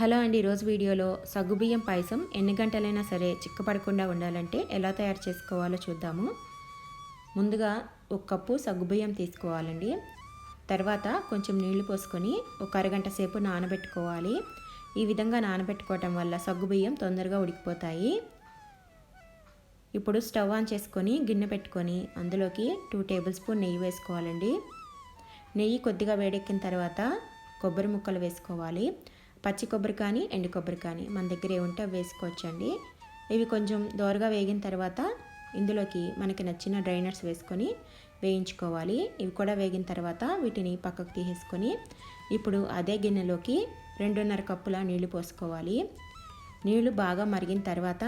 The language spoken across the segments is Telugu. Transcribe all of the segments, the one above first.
హలో అండి ఈరోజు వీడియోలో సగ్గుబియ్యం పాయసం ఎన్ని గంటలైనా సరే చిక్కపడకుండా ఉండాలంటే ఎలా తయారు చేసుకోవాలో చూద్దాము. ముందుగా ఒక కప్పు సగ్గుబియ్యం తీసుకోవాలండి. తర్వాత కొంచెం నీళ్ళు పోసుకొని ఒక అరగంట సేపు నానబెట్టుకోవాలి. ఈ విధంగా నానబెట్టుకోవటం వల్ల సగ్గుబియ్యం తొందరగా ఉడికిపోతాయి. ఇప్పుడు స్టవ్ ఆన్ చేసుకొని గిన్నె పెట్టుకొని అందులోకి టూ టేబుల్ స్పూన్ నెయ్యి వేసుకోవాలండి. నెయ్యి కొద్దిగా వేడెక్కిన తర్వాత కొబ్బరి ముక్కలు వేసుకోవాలి. పచ్చి కొబ్బరి కానీ ఎండు కొబ్బరి కానీ మన దగ్గర ఏముంటే అవి వేసుకోవచ్చండి. ఇవి కొంచెం దోరగా వేగిన తర్వాత ఇందులోకి మనకి నచ్చిన డ్రైనర్స్ వేసుకొని వేయించుకోవాలి. ఇవి కూడా వేగిన తర్వాత వీటిని పక్కకు తీసేసుకొని ఇప్పుడు అదే గిన్నెలోకి రెండున్నర కప్పుల నీళ్ళు పోసుకోవాలి. నీళ్ళు బాగా మరిగిన తర్వాత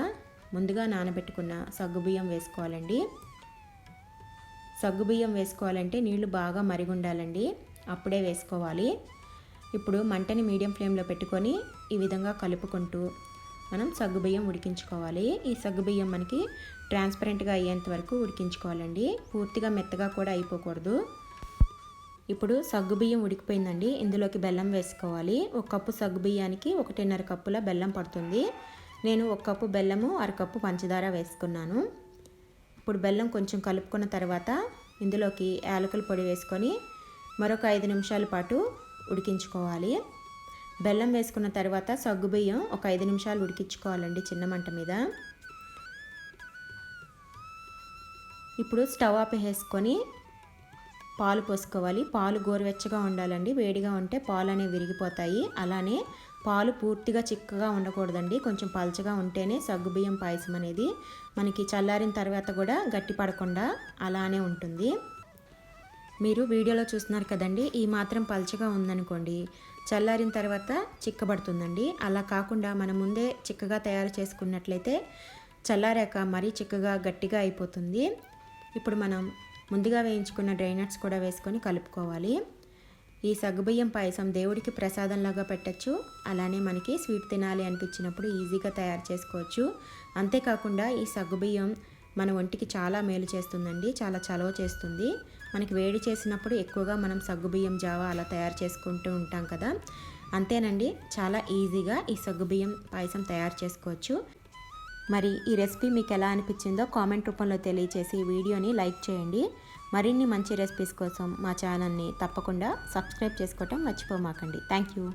ముందుగా నానబెట్టుకున్న సగ్గుబియ్యం వేసుకోవాలండి. సగ్గుబియ్యం వేసుకోవాలంటే నీళ్ళు బాగా మరిగి ఉండాలండి. అప్పుడే వేసుకోవాలి. ఇప్పుడు మంటని మీడియం ఫ్లేమ్లో పెట్టుకొని ఈ విధంగా కలుపుకుంటూ మనం సగ్గుబియ్యం ఉడికించుకోవాలి. ఈ సగ్గుబియ్యం మనకి ట్రాన్స్పరెంట్గా అయ్యేంత వరకు ఉడికించుకోవాలండి. పూర్తిగా మెత్తగా కూడా అయిపోకూడదు. ఇప్పుడు సగ్గుబియ్యం ఉడికిపోయిందండి. ఇందులోకి బెల్లం వేసుకోవాలి. ఒక కప్పు సగ్గుబియ్యానికి ఒకటిన్నర కప్పుల బెల్లం పడుతుంది. నేను ఒక కప్పు బెల్లము అరకప్పు పంచదార వేసుకున్నాను. ఇప్పుడు బెల్లం కొంచెం కలుపుకున్న తర్వాత ఇందులోకి యాలకుల పొడి వేసుకొని మరొక ఐదు నిమిషాల పాటు ఉడికించుకోవాలి. బెల్లం వేసుకున్న తర్వాత సగ్గుబియ్యం ఒక ఐదు నిమిషాలు ఉడికించుకోవాలండి చిన్న మంట మీద. ఇప్పుడు స్టవ్ ఆపేసుకొని పాలు పోసుకోవాలి. పాలు గోరువెచ్చగా ఉండాలండి. వేడిగా ఉంటే పాలు అనేవి విరిగిపోతాయి. అలానే పాలు పూర్తిగా చిక్కగా ఉండకూడదండి. కొంచెం పలచగా ఉంటేనే సగ్గుబియ్యం పాయసం అనేది మనకి చల్లారిన తర్వాత కూడా గట్టి పడకుండా అలానే ఉంటుంది. మీరు వీడియోలో చూస్తున్నారు కదండి ఈ మాత్రం పలచగా ఉందనుకోండి చల్లారిన తర్వాత చిక్కబడుతుందండి. అలా కాకుండా మనం ముందే చిక్కగా తయారు చేసుకున్నట్లయితే చల్లారాక మరీ చిక్కగా గట్టిగా అయిపోతుంది. ఇప్పుడు మనం ముందుగా వేయించుకున్న డ్రైనట్స్ కూడా వేసుకొని కలుపుకోవాలి. ఈ సగ్గుబియ్యం పాయసం దేవుడికి ప్రసాదంలాగా పెట్టచ్చు. అలానే మనకి స్వీట్ తినాలి అనిపించినప్పుడు ఈజీగా తయారు చేసుకోవచ్చు. అంతేకాకుండా ఈ సగ్గుబియ్యం మన ఒంటికి చాలా మేలు చేస్తుందండి చాలా చలవ చేస్తుంది. మనకి వేడి చేసినప్పుడు ఎక్కువగా మనం సగ్గుబియ్యం జావా అలా తయారు చేసుకుంటూ ఉంటాం కదా. అంతేనండి చాలా ఈజీగా ఈ సగ్గుబియ్యం పాయసం తయారు చేసుకోవచ్చు. మరి ఈ రెసిపీ మీకు ఎలా అనిపించిందో కామెంట్ రూపంలో తెలియచేసి వీడియోని లైక్ చేయండి. మరిన్ని మంచి రెసిపీస్ కోసం మా ఛానల్ని తప్పకుండా సబ్స్క్రైబ్ చేసుకోవటం మర్చిపోమాకండి. Thank you.